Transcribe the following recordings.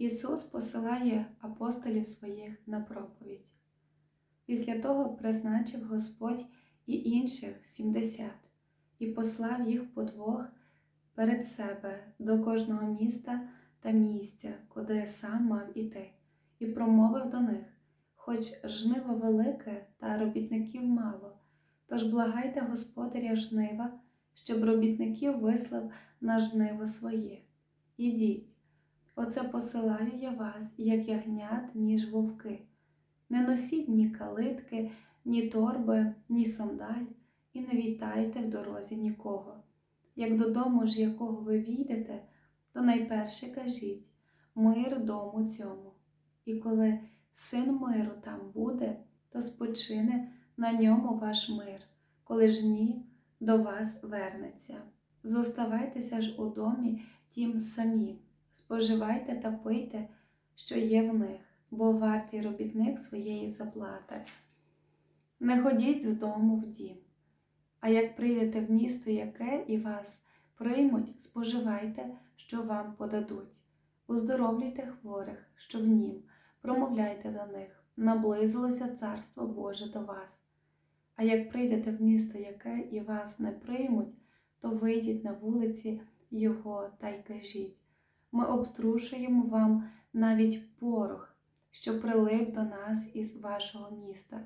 Ісус посилає апостолів своїх на проповідь. Після того призначив Господь і інших сімдесят, і послав їх по двох перед себе до кожного міста та місця, куди сам мав іти, і промовив до них: Хоч жниво велике, та робітників мало, тож благайте господаря жнива, щоб робітників вислав на жниво своє. Ідіть. Оце посилаю я вас, як ягнят між вовки. Не носіть ні калитки, ні торби, ні сандаль, і не вітайте в дорозі нікого. Як додому ж якого ви війдете, то найперше кажіть мир дому цьому. І коли син миру там буде, то спочине на ньому ваш мир, коли ж ні, до вас вернеться. Зоставайтеся ж у домі тім самі, споживайте та пийте, що є в них, бо вартий робітник своєї заплати. Не ходіть з дому в дім. А як прийдете в місто, яке і вас приймуть, споживайте, що вам подадуть. Уздоровлюйте хворих, що в нім, промовляйте до них, наблизилося Царство Боже до вас. А як прийдете в місто, яке і вас не приймуть, то вийдіть на вулиці Його та й кажіть ми обтрушуємо вам навіть порох, що прилип до нас із вашого міста.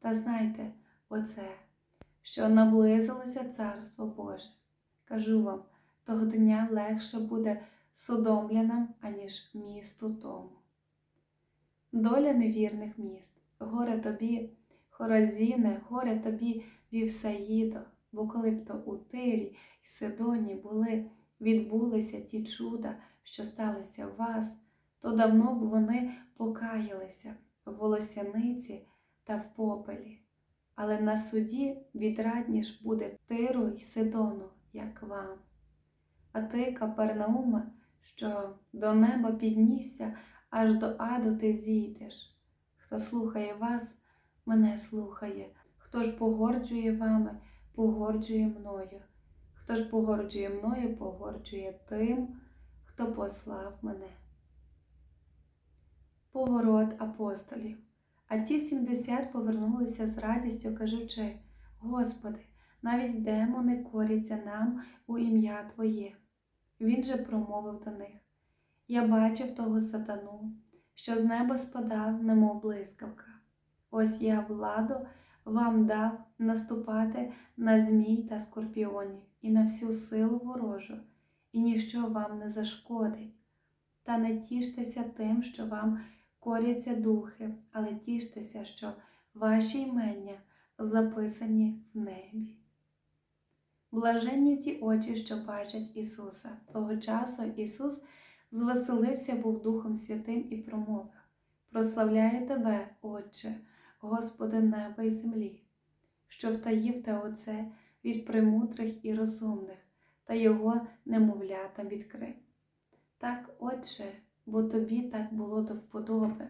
Та знайте оце, що наблизилося Царство Боже. Кажу вам, того дня легше буде Содомлянам, аніж місту тому. Доля невірних міст, горе тобі, Хоразіне, горе тобі, Вівсаїдо, бо коли б то у Тирі і Сидоні були, відбулися ті чуда, що сталися в вас, то давно б вони покаялися в волосяниці та в попелі. Але на суді відрадніш буде Тиру й Сидону, як вам. А ти, Капернауме, що до неба піднісся, аж до аду ти зійдеш. Хто слухає вас, мене слухає, хто ж погорджує вами, погорджує мною. Хто ж погорджує мною, погорджує тим, хто послав мене. Поворот апостолів. А ті сімдесят повернулися з радістю, кажучи: Господи, навіть демони коряться нам у ім'я Твоє. Він же промовив до них: Я бачив того сатану, що з неба спадав, немов блискавка. Ось я владу вам дав наступати на змій та скорпіонів і на всю силу ворожу, і ніщо вам не зашкодить. Та не тіштеся тим, що вам коряться духи, але тіштеся, що ваші імення записані в небі. Блаженні ті очі, що бачать Ісуса. Того часу Ісус звеселився був Духом Святим і промовив: Прославляю Тебе, Отче, Господи неба і землі, що втаїв те оце від премудрих і розумних, та його немовлятам відкрив. Так, Отче, бо тобі так було до вподоби.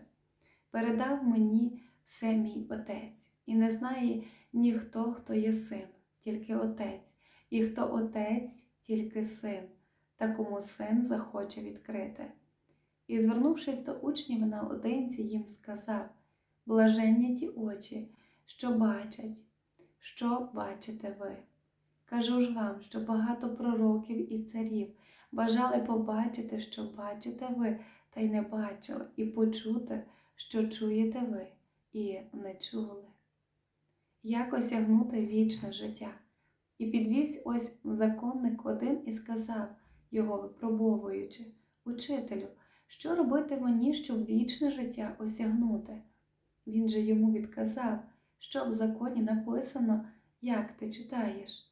Передав мені все мій Отець, і не знає ніхто, хто є син, тільки Отець, і хто Отець, тільки син, та кому син захоче відкрити. І, звернувшись до учнів наодинці, їм сказав блаженні ті очі, що бачать, що бачите ви. Кажу ж вам, що багато пророків і царів бажали побачити, що бачите ви, та й не бачили, і почути, що чуєте ви, і не чули. Як осягнути вічне життя? І підвівся ось законник один і сказав, його випробовуючи, Учителю, що робити мені, щоб вічне життя осягнути? Він же йому відказав, що в законі написано, як ти читаєш.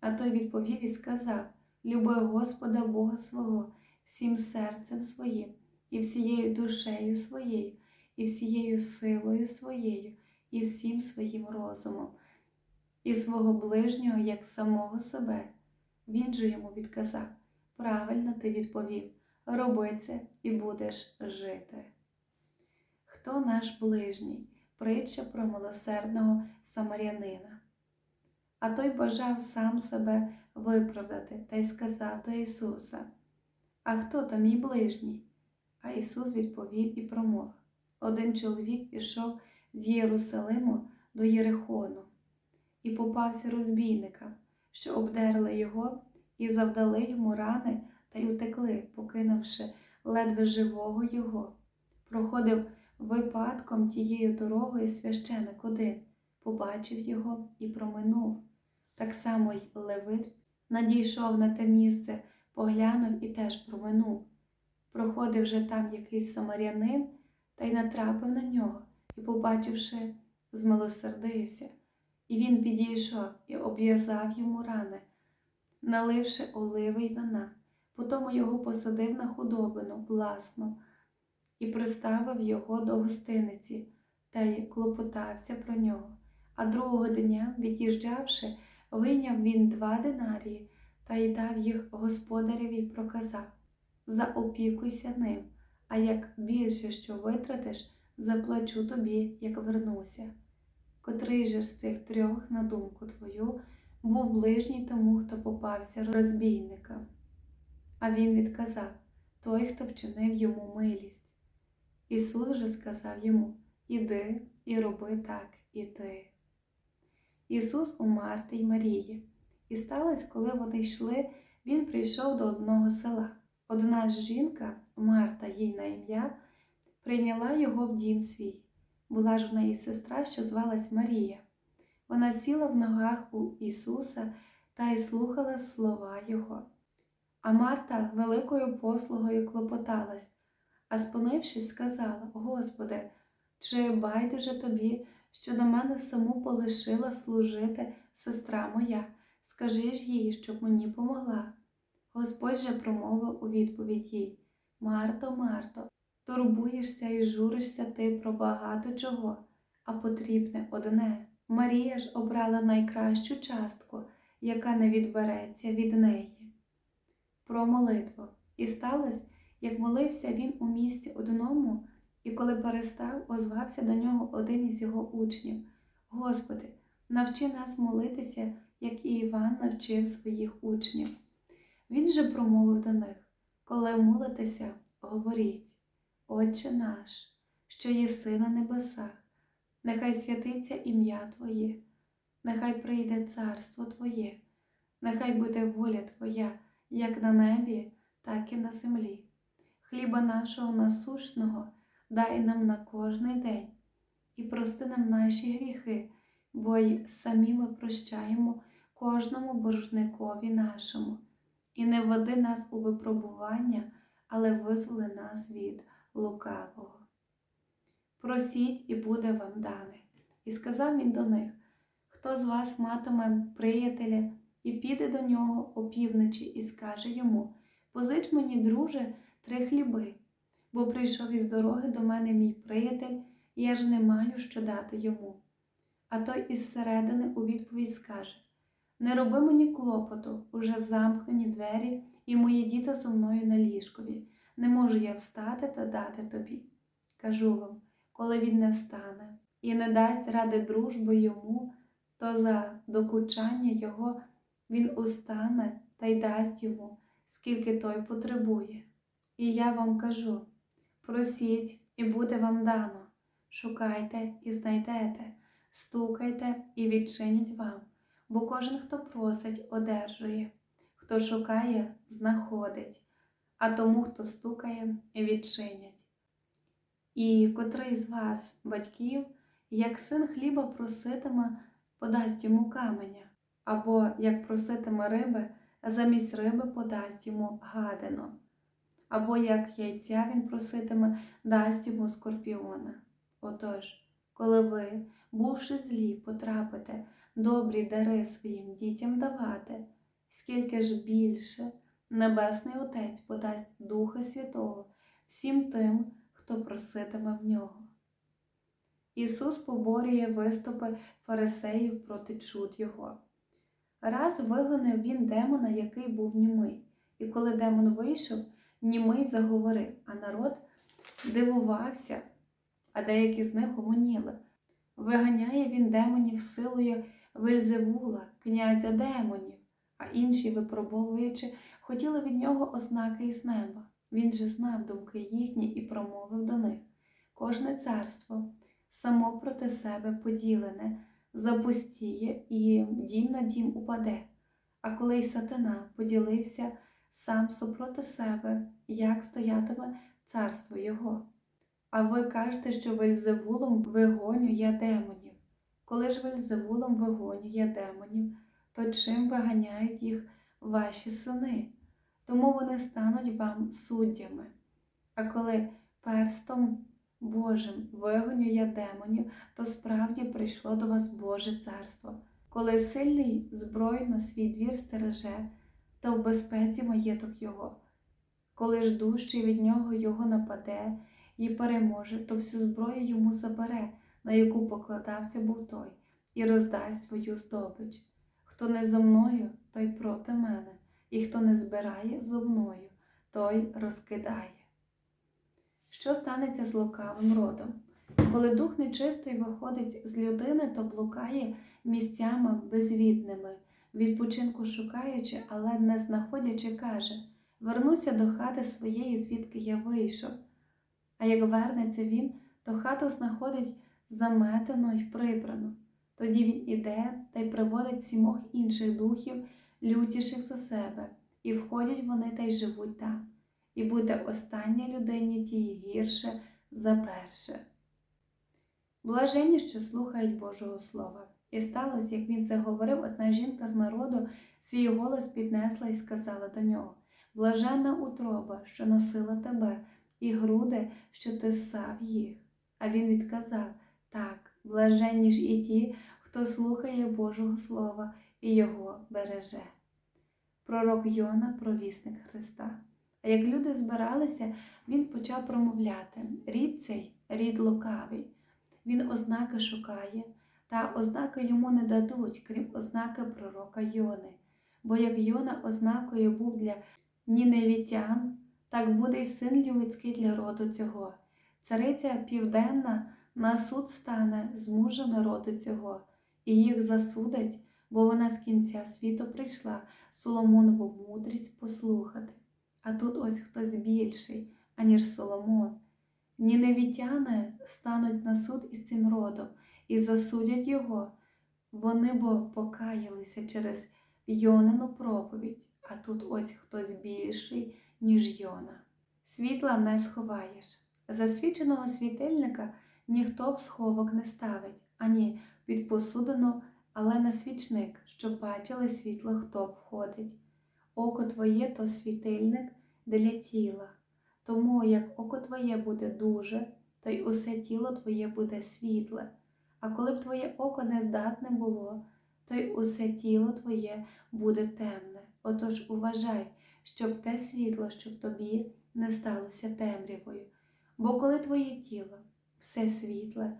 А той відповів і сказав Люби Господа Бога свого всім серцем своїм, і всією душею своєю, і всією силою своєю, і всім своїм розумом, і свого ближнього як самого себе. Він же йому відказав Правильно ти відповів, роби це і будеш жити. Хто наш ближній? Притча про милосердного самарянина. А той бажав сам себе виправдати та й сказав до Ісуса: А хто то мій ближній? А Ісус відповів і промовив один чоловік ішов з Єрусалиму до Єрихону і попався розбійникам, що обдерли його і завдали йому рани та й утекли, покинувши ледве живого його. Проходив випадком тією дорогою священик один, побачив його і проминув. Так само й Левит надійшов на те місце, поглянув і теж проминув. Проходив же там якийсь самарянин та й натрапив на нього, і, побачивши, змилосердився. І він підійшов і обв'язав йому рани, наливши оливи й вина. Потому його посадив на худобину власну і приставив його до гостиниці та й клопотався про нього. А другого дня, від'їжджавши, вийняв він два динарії та й дав їх господареві й проказав Заопікуйся ним, а як більше що витратиш, заплачу тобі, як вернуся. Котрий же з цих трьох, на думку твою, був ближній тому, хто попався розбійникам. А він відказав той, хто вчинив йому милість. Ісус же сказав йому Іди і роби так і ти. Ісус у Марти й Марії. І сталося, коли вони йшли, він прийшов до одного села. Одна ж жінка, Марта, їй на ім'я, прийняла його в дім свій. Була ж в неї сестра, що звалась Марія. Вона сіла в ногах у Ісуса та й слухала слова Його. А Марта великою послугою клопоталась, а спинившись, сказала: Господи, чи байдуже тобі, що до мене саму полишила служити сестра моя? Скажи ж їй, щоб мені помогла. Господь же промовив у відповідь їй Марто, Марто, турбуєшся і журишся ти про багато чого, а потрібне одне. Марія ж обрала найкращу частку, яка не відбереться від неї. Про молитву. І сталося, як молився він у місці одному, і коли перестав, озвався до нього один із його учнів Господи, навчи нас молитися, як і Іван навчив своїх учнів. Він же промовив до них Коли молитеся, говоріть, Отче наш, що єси на небесах, нехай святиться ім'я Твоє, нехай прийде царство Твоє, нехай буде воля Твоя, як на небі, так і на землі. Хліба нашого насушного дай нам на кожний день і прости нам наші гріхи, бо й самі ми прощаємо кожному боржникові нашому, і не веди нас у випробування, але визволи нас від лукавого. Просіть, і буде вам дане. І сказав він до них: Хто з вас матиме приятеля і піде до нього опівночі, і скаже йому: Позич мені, друже, три хліби, бо прийшов із дороги до мене мій приятель, і я ж не маю що дати йому. А той із середини у відповідь скаже: Не роби мені клопоту, уже замкнені двері, і мої діти зо мною на ліжкові. Не можу я встати та дати тобі. Кажу вам, коли він не встане і не дасть ради дружби йому, то за докучання його він устане та й дасть йому, скільки той потребує. І я вам кажу: просіть, і буде вам дано, шукайте і знайдете, стукайте і відчинять вам, бо кожен, хто просить, одержує, хто шукає, знаходить, а тому, хто стукає, відчинять. І котрий з вас, батьків, як син хліба проситиме, подасть йому каменя, або як проситиме риби, замість риби подасть йому гадину, або як яйця він проситиме, дасть йому скорпіона. Отож, коли ви, бувши злі, потрапите добрі дари своїм дітям давати, скільки ж більше Небесний Отець подасть Духа Святого всім тим, хто проситиме в нього. Ісус поборює виступи фарисеїв проти чуд Його. Раз вигонив він демона, який був німий, і коли демон вийшов, німий заговорив, а народ дивувався, а деякі з них гомоніли. Виганяє він демонів силою Вельзевула, князя демонів, а інші, випробовуючи, хотіли від нього ознаки із неба. Він же знав думки їхні і промовив до них. Кожне царство само проти себе поділене, запустіє і дім на дім упаде. А коли й сатана поділився сам супроти себе, як стоятиме царство його. А ви кажете, що Вельзевулом вигоню я демонів. Коли ж Вельзевулом вигоню я демонів, то чим виганяють їх ваші сини? Тому вони стануть вам суддями. А коли перстом Божим вигоню я демонів, то справді прийшло до вас Боже царство. Коли сильний збройно свій двір стереже, то в безпеці маєток його. Коли ж дужчий від нього його нападе і переможе, то всю зброю йому забере, на яку покладався був той, і роздасть свою здобич. Хто не зо мною, той проти мене, і хто не збирає зо мною, той розкидає. Що станеться з лукавим родом? Коли дух нечистий виходить з людини, то блукає місцями безвідними, відпочинку шукаючи, але не знаходячи, каже Вернуся до хати своєї, звідки я вийшов. А як вернеться він, то хату знаходить заметену й прибрану. Тоді він іде та й приводить сімох інших духів, лютіших за себе, і входять вони та й живуть там. І буде останній людині тій гірше за перше. Блаженні, що слухають Божого Слова. І сталося, як він це говорив, одна жінка з народу свій голос піднесла і сказала до нього Блаженна утроба, що носила тебе, і груди, що ти ссав їх. А він відказав так, блаженні ж і ті, хто слухає Божого Слова і його береже. Пророк Йона, провісник Христа. А як люди збиралися, він почав промовляти рід цей рід лукавий. Він ознаки шукає, та ознаки йому не дадуть, крім ознаки пророка Йони. Бо як Йона ознакою був для ніневітян, так буде й син людський для роду цього. Цариця південна на суд стане з мужами роду цього, і їх засудить, бо вона з кінця світу прийшла Соломонову мудрість послухати. А тут ось хтось більший, аніж Соломон. Ніневітяни стануть на суд із цим родом і засудять його. Вони бо покаялися через Йонину проповідь, а тут ось хтось більший, ніж Йона. Світла не сховаєш. Засвіченого світильника ніхто в сховок не ставить, ані під посудину, але на свічник, щоб бачили світло, хто входить. Око твоє то світильник для тіла. Тому як око твоє буде дуже, то й усе тіло твоє буде світле. А коли б твоє око не здатне було, то й усе тіло твоє буде темне. Отож уважай, щоб те світло, що в тобі, не сталося темрявою. Бо коли твоє тіло все світле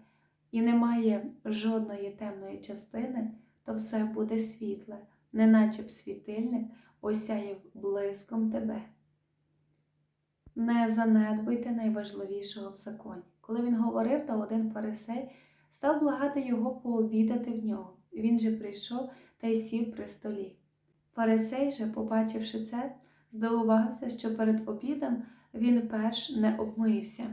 і немає жодної темної частини, то все буде світле, неначе б світильник осяяв блиском тебе. Не занедбуйте найважливішого в законі. Коли він говорив, то один фарисей став благати його пообідати в нього. Він же прийшов та й сів при столі. Фарисей же, побачивши це, здивувався, що перед обідом він перш не обмився.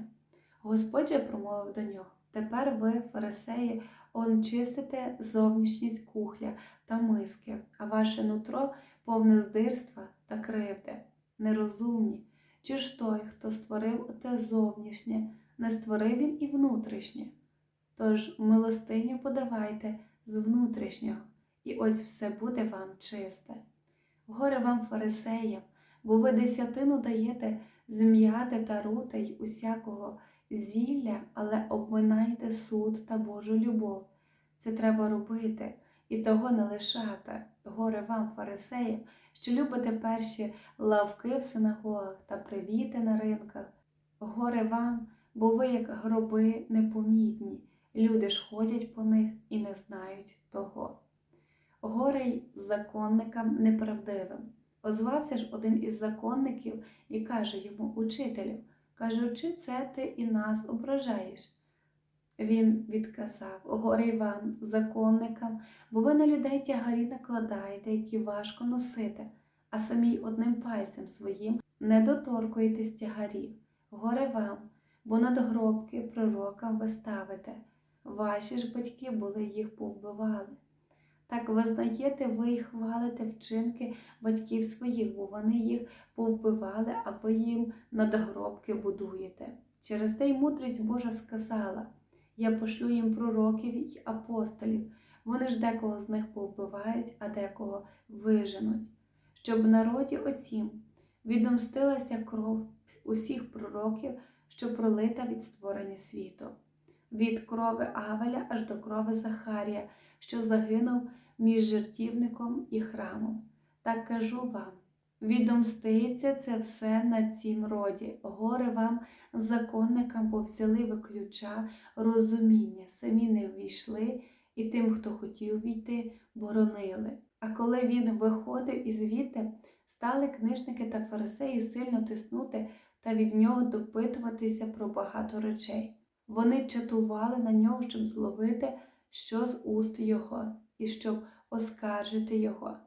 Господь же промовив до нього Тепер ви, фарисеї, он чистите зовнішність кухля та миски, а ваше нутро повне здирства та кривди, нерозумні. Чи ж той, хто створив те зовнішнє, не створив він і внутрішнє? Тож милостиню подавайте з внутрішнього, і ось все буде вам чисте. Горе вам, фарисеям, бо ви десятину даєте з м'яти та рута й усякого зілля, але обминаєте суд та Божу любов. Це треба робити і того не лишати. Горе вам, фарисеям, що любите перші лавки в синагогах та привіти на ринках. Горе вам, бо ви, як гроби, непомітні, люди ж ходять по них і не знають того. Горе й законникам неправдивим. Озвався ж один із законників і каже йому, учителю, кажучи, це ти і нас ображаєш. Він відказав горе й вам, законникам, бо ви на людей тягарі накладаєте, які важко носити, а самі одним пальцем своїм не доторкуйтесь тягарів, горе вам, бо надгробки пророкам ви ставите. Ваші ж батьки були їх повбивали. Так визнаєте ви і хвалите вчинки батьків своїх, бо вони їх повбивали, а ви їм надгробки будуєте. Через те й мудрість Божа сказала: Я пошлю їм пророків і апостолів. Вони ж декого з них повбивають, а декого виженуть, щоб народі оцім відомстилася кров усіх пророків, що пролита від створення світу, від крови Авеля аж до крови Захарія, що загинув між жертівником і храмом. Так кажу вам. Відомститься це все на цім роді. Горе вам, законникам, бо взяли ви ключа, розуміння, самі не ввійшли, і тим, хто хотів війти, боронили. А коли він виходив із звідти, стали книжники та фарисеї сильно тиснути та від нього допитуватися про багато речей. Вони чатували на нього, щоб зловити, що з уст його, і щоб оскаржити його.